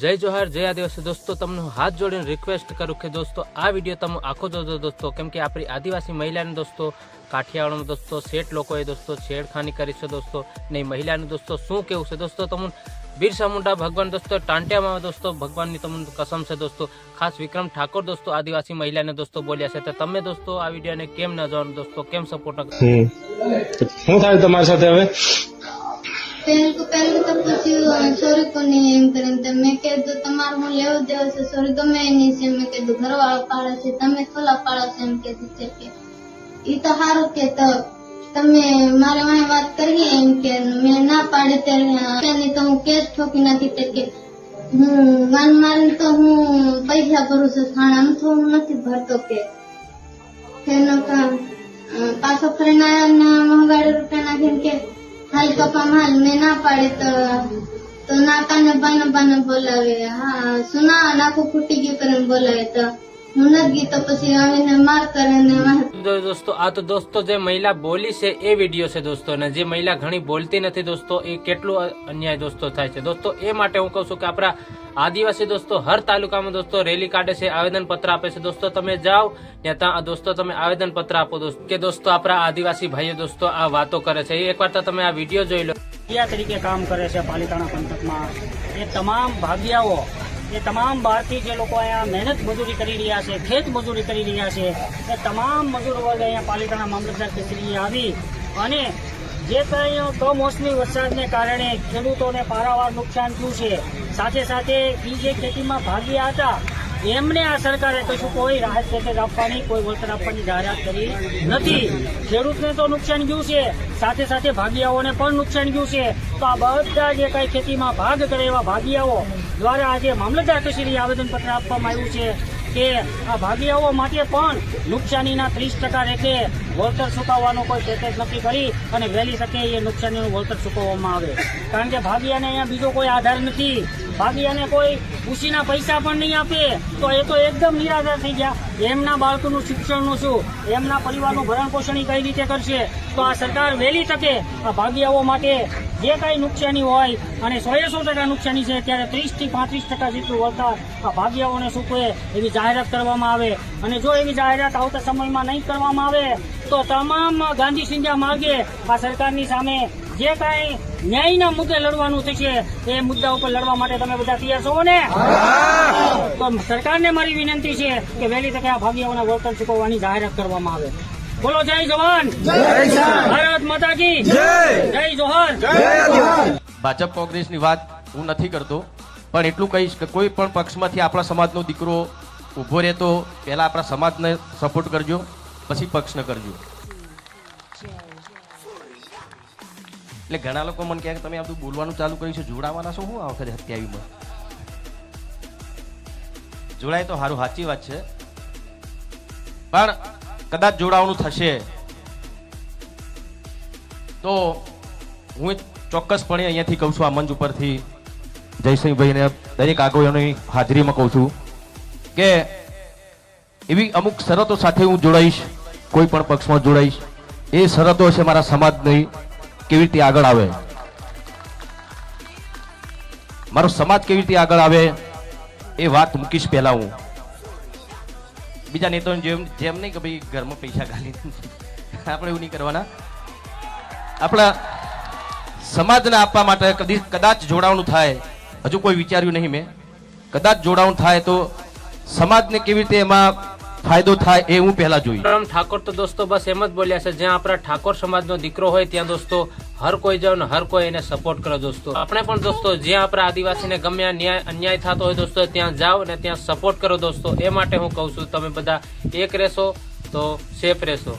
જય જોહાર જય આદિવાસી દોસ્તો તમને હું હાથ જોડીને રિક્વેસ્ટ કરું કે દોસ્તો, આ વીડિયો તમે આખો જોજો દોસ્તો, કેમ કે આપણી આદિવાસી મહિલાને દોસ્તો, કાઠિયાવાડમાં દોસ્તો, શેઠ લોકોએ દોસ્તો છેડખાની કરી છે દોસ્તો, ને એ મહિલાને દોસ્તો શું કેવું છે? દોસ્તો, તમને બિરસા મુંડા ભગવાન દોસ્તો, ટાંટિયામાં દોસ્તો, ભગવાનની તમને કસમ છે દોસ્તો. ખાસ વિક્રમ ઠાકોર દોસ્તો, આદિવાસી મહિલાને દોસ્તો બોલ્યા છે. તો તમે દોસ્તો આ વિડીયોને કેમ ન જોવાનું દોસ્તો, કેમ સપોર્ટ હમ. શું થાય તમારી સાથે હવે? પહેલું તો પહેલું તો પૂછ્યું સોરી કોને એમ કરીને તો મેં કીધું, તમારે હું લેવું દેવું છે સોરી ગમે એની છે. મેં કીધું, ઘરવાળા પાડે છે, તમે ખોલા પાડો છો, એમ કીધું છે કે એ તો સારું કે તો તમે મારે વાંહે વાત કરી એમ કે, મેં ના પાડે ત્યારે તો હું કેસ ઠોકી નાખી તે કે, હું વાન મારીને તો હું પૈસા ભરું છું, થાણા આમ તો હું નથી ભરતો કે, તેનો પાછો ફરીને મોંઘાડી રૂપિયા નાખીને કે હાલ કપા હાલ મેં ના પાડી તો તો નાકાને બાને બાને બોલાવે. હા, સુના નાકું ફૂટી ગયું કરીને બોલાવે તો. હું નથી ગઈ તો પછી આવીને માર કરે ને માર. તો દોસ્તો આ તો દોસ્તો જે મહિલા બોલી છે એ વીડિયો છે દોસ્તો અને જે મહિલા ઘણી બોલતી નથી દોસ્તો એ કેટલું અન્યાય દોસ્તો થાય છે. દોસ્તો એ માટે હું કહું છું કે આપણા આદિવાસી દોસ્તો હર તાલુકામાં દોસ્તો રેલી કાઢે છે આવેદન પત્ર આપે છે. દોસ્તો તમે જાઓ ત્યાં દોસ્તો તમે આવેદન પત્ર આપો દોસ્તો કે દોસ્તો આપણા આદિવાસી ભાઈઓ દોસ્તો આ વાતો કરે છે. એકવાર તો તમે આ વીડિયો જોઈ લો. તરીકે કામ કરે છે પાલિતાણા પંથકમાં. એ તમામ ભાગિયાઓ એ તમામ બહારથી જે લોકો અહીંયા મહેનત મજૂરી કરી રહ્યા છે, ખેત મજૂરી કરી રહ્યા છે, એ તમામ મજૂર વર્ગ અહીંયા પાલિકાના મામલતદાર કચેરીએ આવી અને જે કંઈ કમોસમી વરસાદને કારણે ખેડૂતોને પારાવાર નુકસાન થયું છે, સાથે સાથે એ જે ખેતીમાં ભાગ્યા હતા એમને આ સરકારે કશું કોઈ રાહત પેકેજ આપવાની કોઈ વળતર આપવાની જાહેરાત કરી નથી. ખેડૂતને તો નુકસાન ગયું છે, સાથે સાથે ભાગિયાઓને પણ નુકસાન ગયું છે. તો આ બધા જે કઈ ખેતીમાં ભાગ કરે એવા ભાગિયાઓ દ્વારા આજે મામલતદાર કચેરી આવેદનપત્ર આપવામાં આવ્યું છે. કે આ ભાગીયાઓ માટે પણ નુકસાનીના ત્રીસ ટકા રેટે વળતર ચૂકવવાનો કોઈ પેકેજ નક્કી કરી અને વહેલી શકે એ નુકસાનીનું વળતર ચૂકવવામાં આવે. કારણ કે ભાગિયાને અહીંયા બીજો કોઈ આધાર નથી. ભાગીયાને કોઈ ખુશીના પૈસા પણ નહીં આપે, તો એ તો એકદમ નિરાધાર થઈ ગયા. એમના બાળકોનું શિક્ષણનું શું? એમના પરિવારનું ભરણ પોષણ કઈ રીતે કરશે? તો આ સરકાર વહેલી તકે આ ભાગીયાઓ માટે જે કાંઈ નુકસાની હોય અને સો એ સો ટકા નુકસાની છે, ત્યારે ત્રીસથી પાંત્રીસ ટકા જેટલું વળતર આ ભાગ્યાઓને ચૂકવે એવી જાહેરાત કરવામાં આવે. અને જો એવી જાહેરાત આવતા સમયમાં નહીં કરવામાં આવે, તો તમામ ગાંધી સિંધ્યા માર્ગે આ સરકારની સામે જે કાંઈ ન્યાયના મુદ્દે લડવાનું થશે, એ મુદ્દા ઉપર લડવા માટે તમે બધા તૈયાર છો ને? તો સરકારને મારી વિનંતી છે કે વહેલી તકે આ ભાગીઓને વળતર ચૂકવવાની જાહેરાત કરવામાં આવે. બોલો જય જવાન! ભારત માતા કી જય! જોહર! ભાજપ કોંગ્રેસની વાત હું નથી કરતો પણ એટલું કહીશ કે કોઈ પણ પક્ષમાંથી આપણા સમાજનો દીકરો ઊભો રહેતો પહેલાં આપણા સમાજને સપોર્ટ કરજો પછી પક્ષને કરજો. એટલે ઘણા લોકો મને કહે કે તમે આ બધું બોલવાનું ચાલુ કર્યું છે જોડાવાના છો? શું આ વખતે હત્યાવીમાં. જોડાય તો સારું સાચી વાત છે. પણ કદાચ જોડાવાનું થશે. તો હું ચોક્કસપણે અહીંયાથી કહું છું, આ મંચ ઉપરથી જયસિંહભાઈને દરેક આગેવાનોની હાજરીમાં કહું છું કે એવી અમુક શરતો સાથે હું જોડાઈશ, કોઈ પણ પક્ષમાં જોડાઈશ. એ શરતો છે મારા સમાજની કેવી રીતે આગળ આવે. મારો સમાજ કેવી રીતે આગળ આવે, એ વાત મૂકીશ પહેલાં હું. બીજા નેતાઓને જેમ જેમ નહીં કે ભાઈ ઘરમાં પૈસા ગાલી આપણે એવું નહીં કરવાના. આપણા સમાજને આપવા માટે કદી કદાચ જોડાવાનું થાય. હજુ કોઈ વિચાર્યું નહીં મેં. કદાચ જોડાવાનું થાય તો સમાજને કેવી રીતે એમાં ફાયદો થાય એ હું પહેલા જોઈ ઠાકોર તો દોસ્તો બસ એમ જ બોલ્યા છે, જ્યાં આપણા ઠાકોર સમાજનો દીકરો હોય ત્યાં દોસ્તો હર કોઈ જાવ હર કોઈ એને સપોર્ટ કરો દોસ્તો. આપણે પણ દોસ્તો જ્યાં આપણા આદિવાસીને ગમે ન્યાય અન્યાય થતો હોય દોસ્તો, ત્યાં જાઓ ને ત્યાં સપોર્ટ કરો દોસ્તો. એ માટે હું કહું છું, તમે બધા એક રહેશો તો સેફ રહેશો.